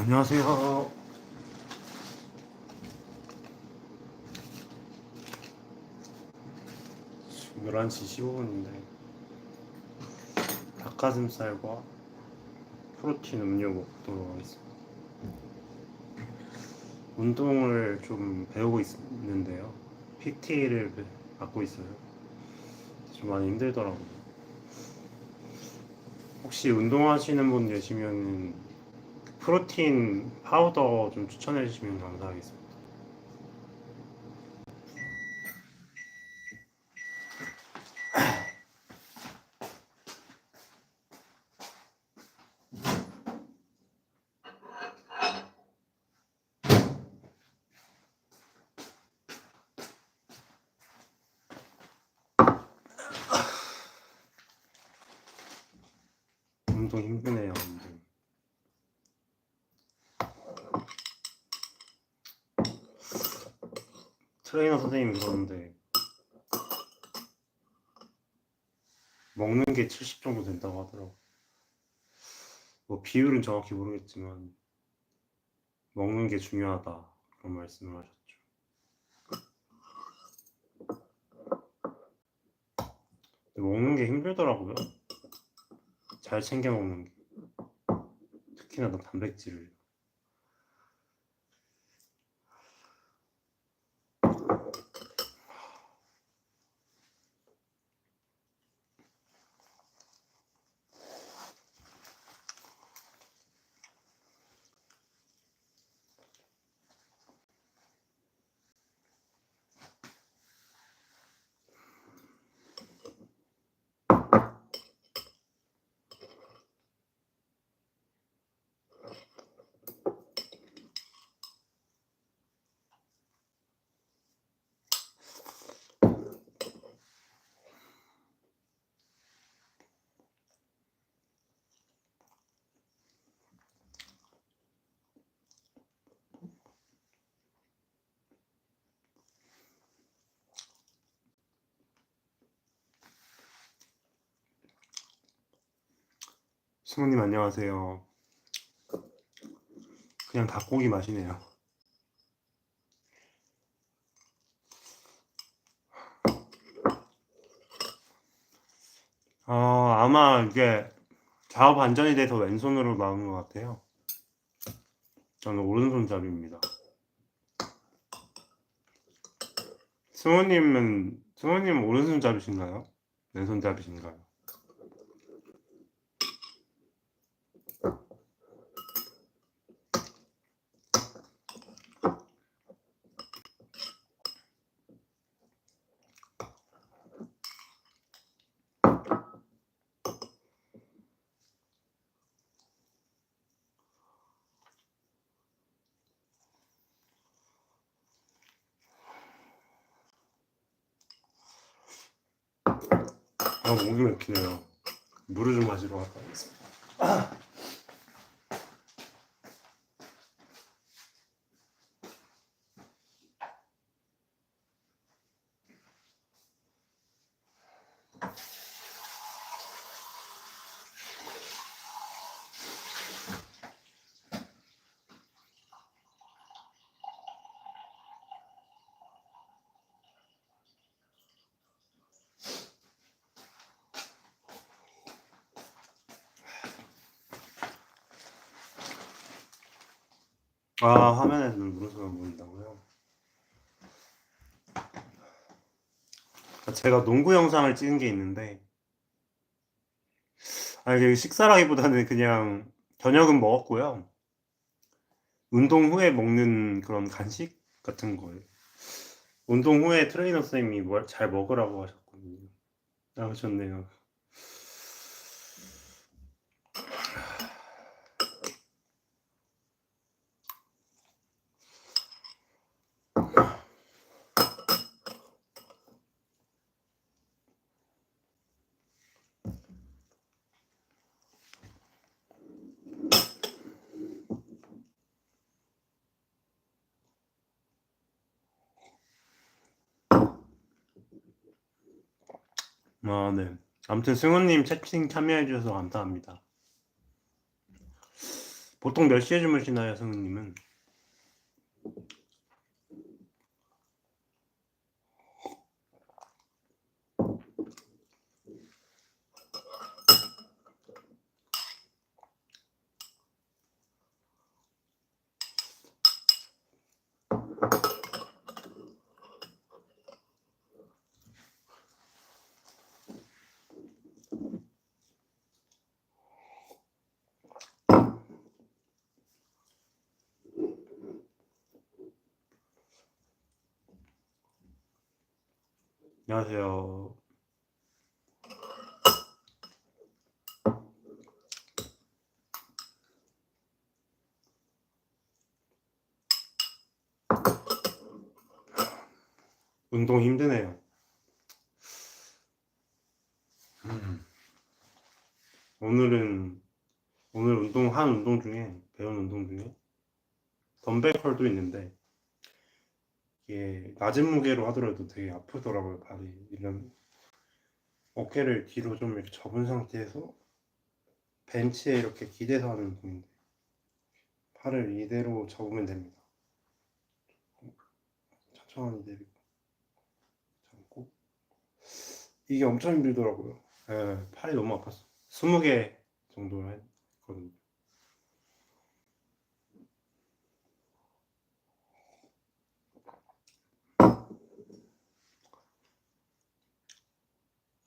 안녕하세요. 지금 11시 15분인데 닭가슴살과 프로틴 음료 먹도록 하겠습니다. 운동을 좀 배우고 있는데요. PT를 맡고 있어요. 좀 많이 힘들더라고요. 혹시 운동하시는 분 계시면 프로틴 파우더 좀 추천해 주시면 감사하겠습니다. 운동 힘드네요, 운동. 트레이너 선생님이 그러는데 먹는 게 70 정도 된다고 하더라고. 뭐 비율은 정확히 모르겠지만 먹는 게 중요하다 그런 말씀을 하셨죠. 먹는 게 힘들더라고요. 잘 챙겨 먹는 게 특히나 나 단백질을 승우님 안녕하세요. 그냥 닭고기 맛이네요. 어, 아마 이게 좌우 반전이 돼서 왼손으로 나온 것 같아요. 저는 오른손잡이입니다. 승우님은 승우님 오른손잡이신가요? 왼손잡이신가요? 아, 목이 막히네요. 물을 좀 마시러 오겠습니다. 아, 화면에는 물어서만 보인다고요? 아, 제가 농구 영상을 찍은 게 있는데, 아, 이게 식사라기보다는 그냥 저녁은 먹었고요. 운동 후에 먹는 그런 간식 같은 거예요. 운동 후에 트레이너 선생님이 뭘 잘 먹으라고 하셨거든요. 아, 좋네요. 아, 네. 아무튼 승우님 채팅 참여해 주셔서 감사합니다. 보통 몇 시에 주무시나요, 성우님은? 안녕하세요. 운동 힘드네요. 음. 오늘은 오늘 운동 한 운동 중에 배운 운동 중에 덤벨 컬도 있는데 이게 낮은 무게로 하더라도 되게 아프더라고요 발이. 이런 어깨를 뒤로 좀 이렇게 접은 상태에서 벤치에 이렇게 기대서 하는 운동인데 팔을 이대로 접으면 됩니다. 천천히 내리고 잡고. 이게 엄청 힘들더라고요. 예, 팔이 너무 아팠어 20개 정도 했거든요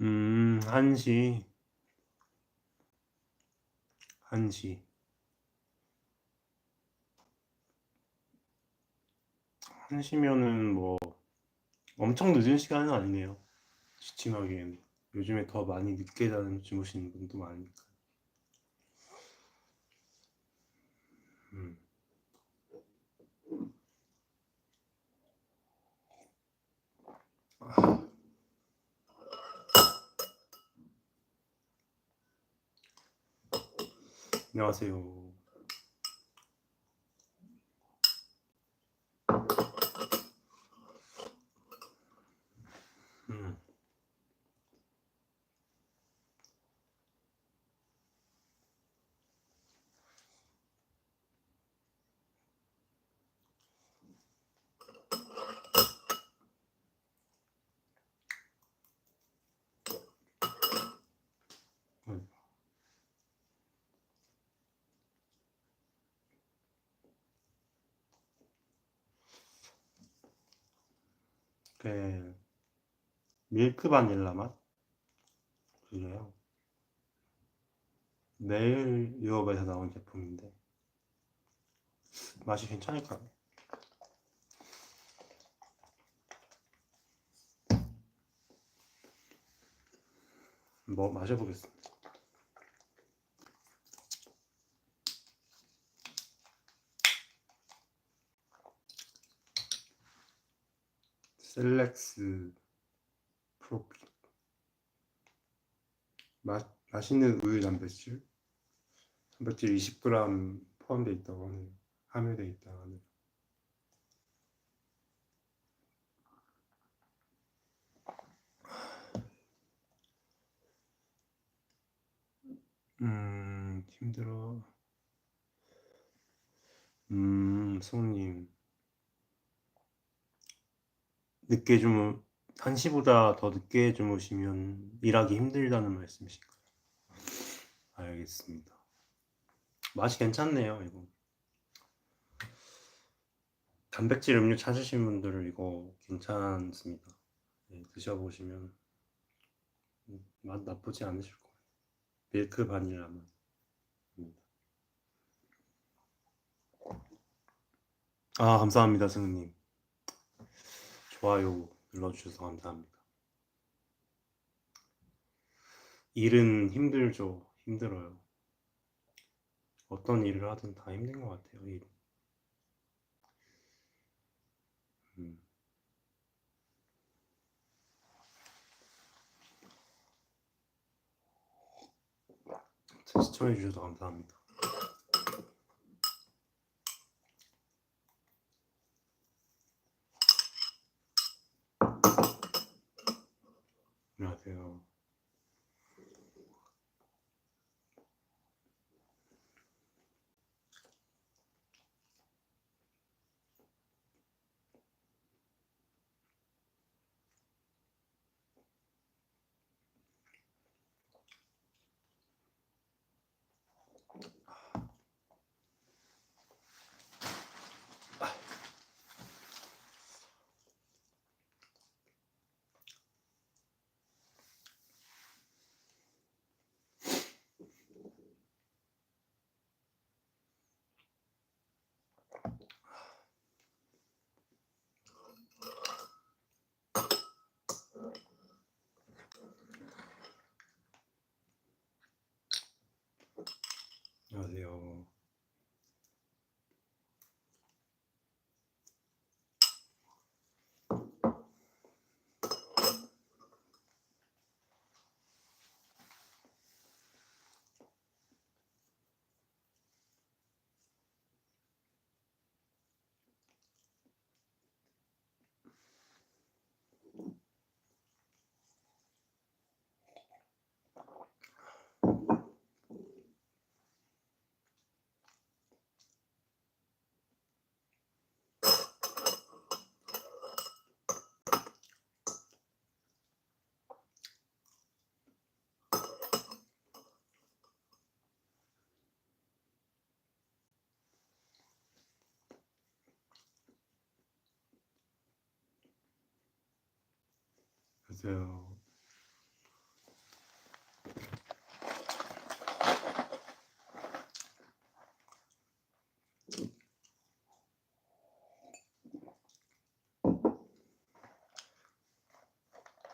음, 1시. 1시. 1시면은 뭐 엄청 늦은 시간은 아니네요. 지침하기에는. 요즘에 더 많이 늦게 자는 주무시는 분도 많으니까. 음. 아. 안녕하세요. 음. 음. 그 밀크 바닐라 맛 그래요. 내일 유업에서 나온 제품인데 맛이 괜찮을까요? 뭐 마셔보겠습니다. 셀렉스 프로필 맛 맛있는 우유 단백질 단백질 20g 포함되어 있다고 하네요. 함유되어 있다고 하네요. 음 힘들어. 음 손님 늦게 주무 1시보다 더 늦게 주무시면 일하기 힘들다는 말씀이신가요? 알겠습니다. 맛이 괜찮네요, 이거. 단백질 음료 찾으신 분들은 이거 괜찮습니다. 네, 드셔보시면 음, 맛 나쁘지 않으실 거예요. 밀크 바닐라 맛입니다. 아, 감사합니다, 승우님. 좋아요 눌러주셔서 감사합니다. 일은 힘들죠. 힘들어요. 어떤 일을 하든 다 힘든 것 같아요. 일. 음. 시청해주셔서 감사합니다. Adiós. 안녕하세요.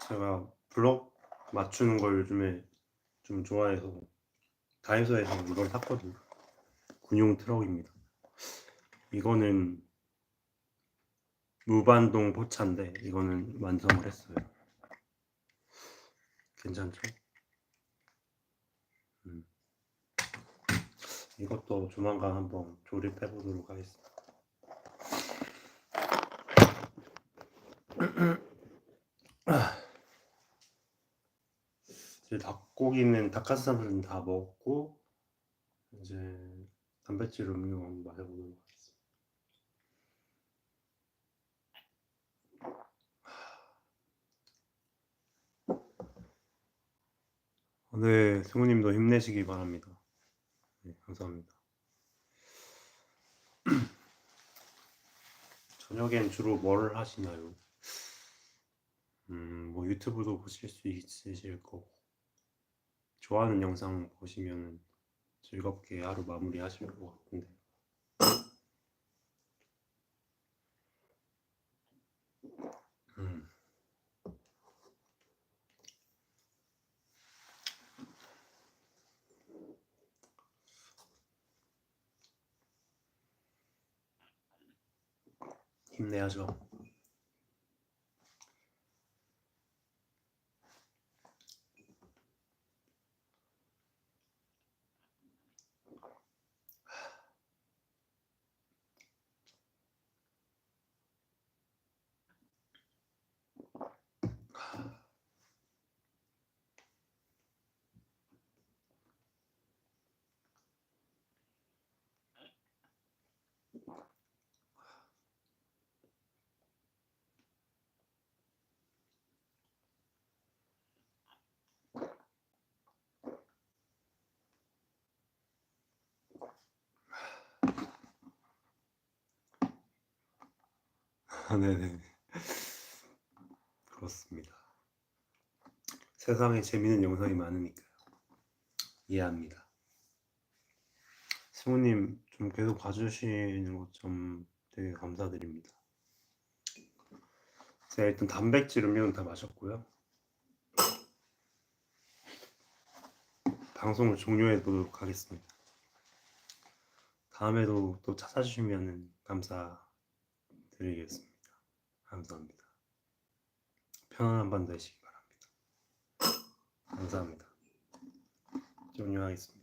제가 블럭 맞추는 걸 요즘에 좀 좋아해서 다이소에서 이걸 샀거든요. 군용 트럭입니다. 이거는 무반동 포차인데 이거는 완성을 했어요. 괜찮죠? 음. 이것도 조만간 한번 조립해 보도록 하겠습니다. 이제 닭고기는 닭가슴살은 다 먹고 이제 단백질 음료 한번 마셔보도록 하겠습니다. 네, 승우님도 힘내시기 바랍니다. 네, 감사합니다. 저녁엔 주로 뭘 하시나요? 음, 뭐 유튜브도 보실 수 있으실 거고 좋아하는 영상 보시면 즐겁게 하루 마무리 하실 것 같은데 힘내야죠. 네네. 그렇습니다. 세상에 재밌는 영상이 많으니까요. 이해합니다. 승우님 좀 계속 봐주시는 것 좀 되게 감사드립니다. 제가 일단 단백질 음료는 다 마셨고요. 방송을 종료해 보도록 하겠습니다. 다음에도 또 찾아주시면 감사드리겠습니다. 감사합니다. 편안한 밤 되시기 바랍니다. 감사합니다. 종료하겠습니다.